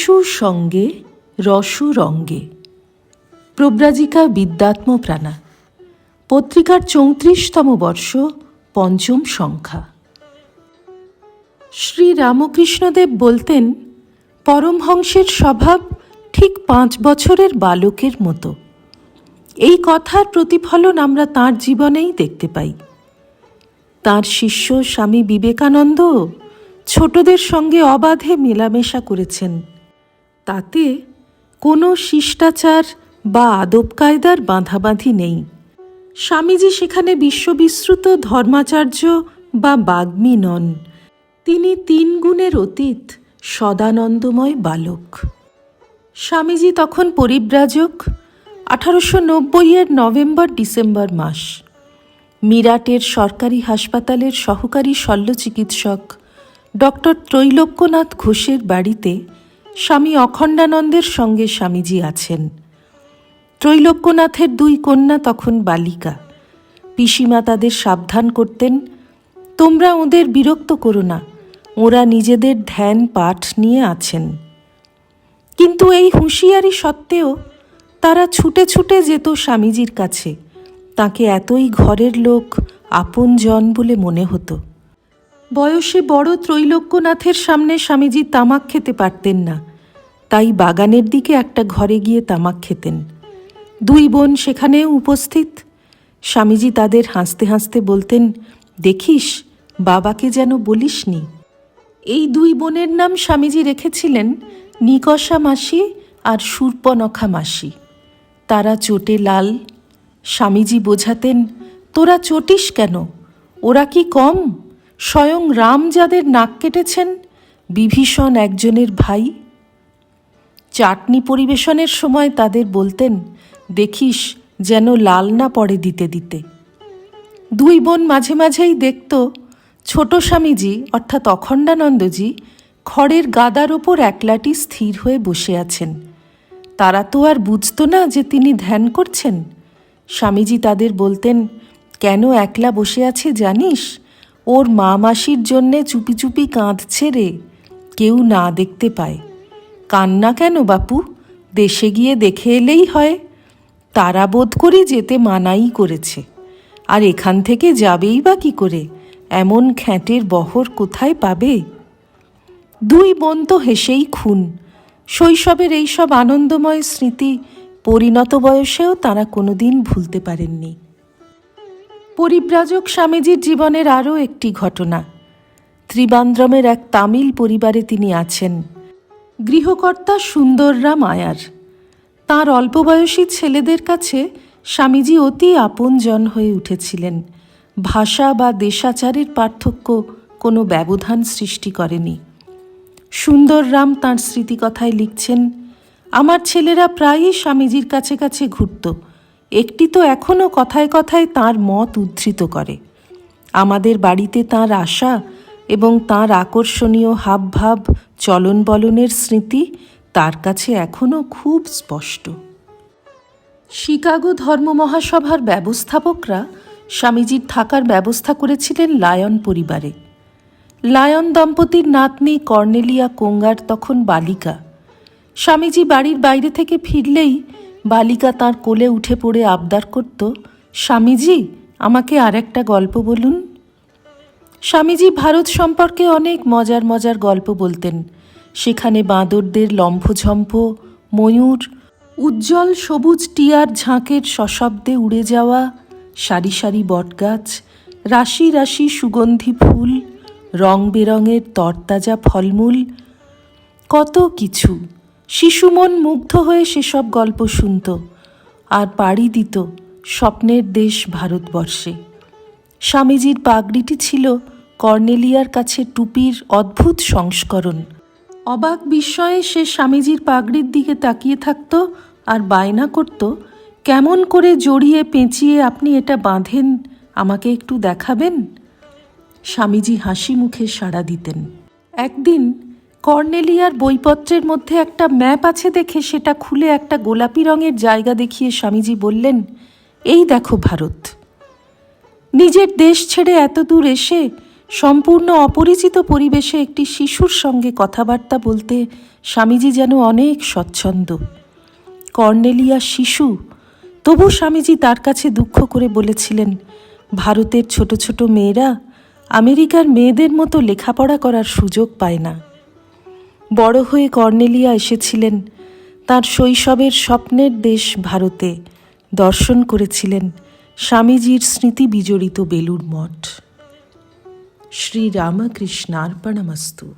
শিশুর সঙ্গে, রসু রঙ্গে। প্রব্রাজিকা বিদ্যাত্ম প্রাণা পত্রিকার চৌত্রিশতম বর্ষ, পঞ্চম সংখ্যা। শ্রী রামকৃষ্ণদেব বলতেন পরমহংসের স্বভাব ঠিক পাঁচ বছরের বালকের মতো। এই কথার প্রতিফলন আমরা তার জীবনেই দেখতে পাই। তার শিষ্য স্বামী বিবেকানন্দ ছোটদের সঙ্গে অবাধে মেলামেশা করেছেন। তাতে কোনো শিষ্টাচার বা আদব কায়দার বাঁধাবাঁধি নেই। স্বামীজি সেখানে বিশ্ববিশ্রুত ধর্মাচার্য বা বাগ্মী নন। তিনি তিন গুণের অতীত সদানন্দময় বালক। স্বামীজি তখন পরিব্রাজক আঠারোশো নব্বইয়ের নভেম্বর ডিসেম্বর মাস। মিরাটের সরকারি হাসপাতালের সহকারী শল্য চিকিৎসক ডক্টর ত্রৈলোক্যনাথ ঘোষের বাড়িতে স্বামী অখণ্ডানন্দের সঙ্গে স্বামীজি আছেন। ত্রৈলোক্যনাথের দুই কন্যা তখন বালিকা। পিসিমা তাদের সাবধান করতেন, তোমরা ওদের বিরক্ত করো না, ওরা নিজেদের ধ্যান পাঠ নিয়ে আছেন। কিন্তু এই হুঁশিয়ারি সত্ত্বেও তারা ছুটে ছুটে যেত স্বামীজির কাছে। তাকে এতই ঘরের লোক আপনজন বলে মনে হতো। বয়সে বড় ত্রৈলোক্যনাথের সামনে স্বামীজি তামাক খেতে পারতেন না। তাই বাগানের দিকে একটা ঘরে গিয়ে তামাক খেতেন। দুই বোন সেখানেও উপস্থিত। স্বামীজি তাদের হাসতে হাসতে বলতেন, দেখিস, বাবাকে যেন বলিসনি। এই দুই বোনের নাম স্বামীজি রেখেছিলেন নিকষা মাসি আর সুর্পনখা মাসি। তারা চোটে লাল। স্বামীজি বোঝাতেন, তোরা চটিস কেন? ওরা কি কম? স্বয়ং রাম যাদের নাক কেটেছেন, বিভীষণ একজনের ভাই। চাটনি পরিবেশনের সময় তাদের বলতেন, দেখিস যেন লাল না পড়ে দিতে দিতে। দুই বোন মাঝে মাঝেই দেখত, ছোট স্বামীজি, অর্থাৎ অখণ্ডানন্দজি, খড়ের গাদার ওপর একলাটি স্থির হয়ে বসে আছেন। তারা তো আর বুঝত না যে তিনি ধ্যান করছেন। স্বামীজি তাদের বলতেন, কেন একলা বসে আছে জানিস? ওর মা মাসির জন্যে চুপি চুপি কাঁদছে রে। কেউ না দেখতে পায়। কান্না কেন বাপু? দেশে গিয়ে দেখে এলেই হয়। তারা বোধ করি যেতে মানাই করেছে। আর এখান থেকে যাবেই বা কি করে? এমন খ্যাঁটের বহর কোথায় পাবে? দুই বোন তো হেসেই খুন। শৈশবের এইসব আনন্দময় স্মৃতি পরিণত বয়সেও তারা কোনোদিন ভুলতে পারেননি। পরিব্রাজক স্বামীজির জীবনের আরও একটি ঘটনা। ত্রিবান্দ্রমের এক তামিল পরিবারে তিনি আছেন। গৃহকর্তা সুন্দররাম আয়ার তাঁর অল্প বয়সী ছেলেদের কাছে স্বামীজি অতি আপনজন হয়ে উঠেছিলেন। ভাষা বা দেশাচারের পার্থক্য কোনো ব্যবধান সৃষ্টি করেনি। সুন্দররাম তাঁর স্মৃতিকথায় লিখছেন, আমার ছেলেরা প্রায়ই স্বামীজির কাছে কাছে ঘুরত। একটি তো এখনও কথায় কথায় তার মত উদ্ধৃত করে। আমাদের বাড়িতে তার আশা এবং তার আকর্ষণীয় হাবভাব চলন বলনের স্মৃতি তার কাছে এখনও খুব স্পষ্ট। শিকাগো ধর্ম মহাসভার ব্যবস্থাপকরা স্বামীজির থাকার ব্যবস্থা করেছিলেন লায়ন পরিবারে। লায়ন দম্পতির নাতনি কর্নেলিয়া কোঙ্গার তখন বালিকা। স্বামীজি বাড়ির বাইরে থেকে ফিরলেই বালিকা তার কোলে উঠে পড়ে আবদার করত, স্বামীজি, আমাকে আর একটা গল্প বলুন। স্বামীজি ভারত সম্পর্কে অনেক মজার মজার গল্প বলতেন। সেখানে বাঁদরদের লম্ফঝম্প, ময়ূর, উজ্জ্বল সবুজ টিয়ার ঝাঁকের সশব্দে উড়ে যাওয়া, সারি সারি বটগাছ, রাশি রাশি সুগন্ধি ফুল, রং বেরঙের তরতাজা ফলমূল, কত কিছু। শিশুমন মুগ্ধ হয়ে সেসব গল্প শুনত আর পাড়ি দিত স্বপ্নের দেশ ভারতবর্ষে। স্বামীজির পাগড়িটি ছিল কর্নেলিয়ার কাছে টুপির অদ্ভুত সংস্করণ। অবাক বিস্ময়ে সে স্বামীজির পাগড়ির দিকে তাকিয়ে থাকত আর বায়না করত, কেমন করে জড়িয়ে পেঁচিয়ে আপনি এটা বাঁধেন? আমাকে একটু দেখাবেন? স্বামীজি হাসি মুখে সাড়া দিতেন। একদিন কর্নেলিয়ার বইপত্রের মধ্যে একটা ম্যাপ আছে দেখে সেটা খুলে একটা গোলাপি রঙের জায়গা দেখিয়ে স্বামীজি বললেন, এই দেখো ভারত। নিজের দেশ ছেড়ে এত দূর এসে সম্পূর্ণ অপরিচিত পরিবেশে একটি শিশুর সঙ্গে কথাবার্তা বলতে স্বামীজি যেন অনেক স্বচ্ছন্দ। কর্নেলিয়া শিশু, তবু স্বামীজি তার কাছে দুঃখ করে বলেছিলেন, ভারতের ছোট ছোট মেয়েরা আমেরিকার মেয়েদের মতো লেখাপড়া করার সুযোগ পায় না। বড় হয়ে কর্নেলিয়া এসেছিলেন। তার শৈশবের স্বপ্নের দেশ ভারতে দর্শন করেছিলেন স্বামীজির স্মৃতি বিজড়িত বেলুর মঠ। শ্রীরামকৃষ্ণার্পণমস্তু।